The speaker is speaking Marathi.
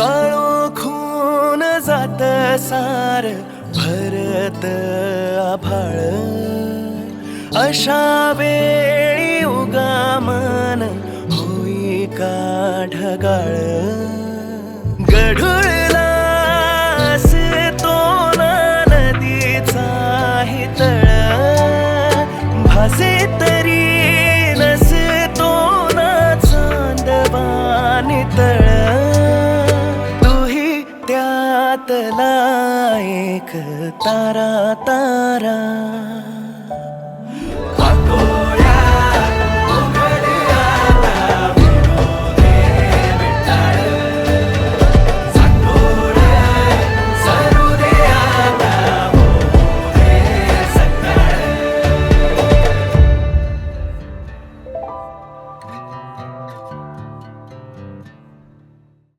काळोखून जात सार भरत आभाळ. अशा वेळी उगामन होई का ढगाळ गढुळला तो नदीचा नदीचा तळ भासे तरी नसतो ना चांदवा तळ त्यातला एक तारा तारा।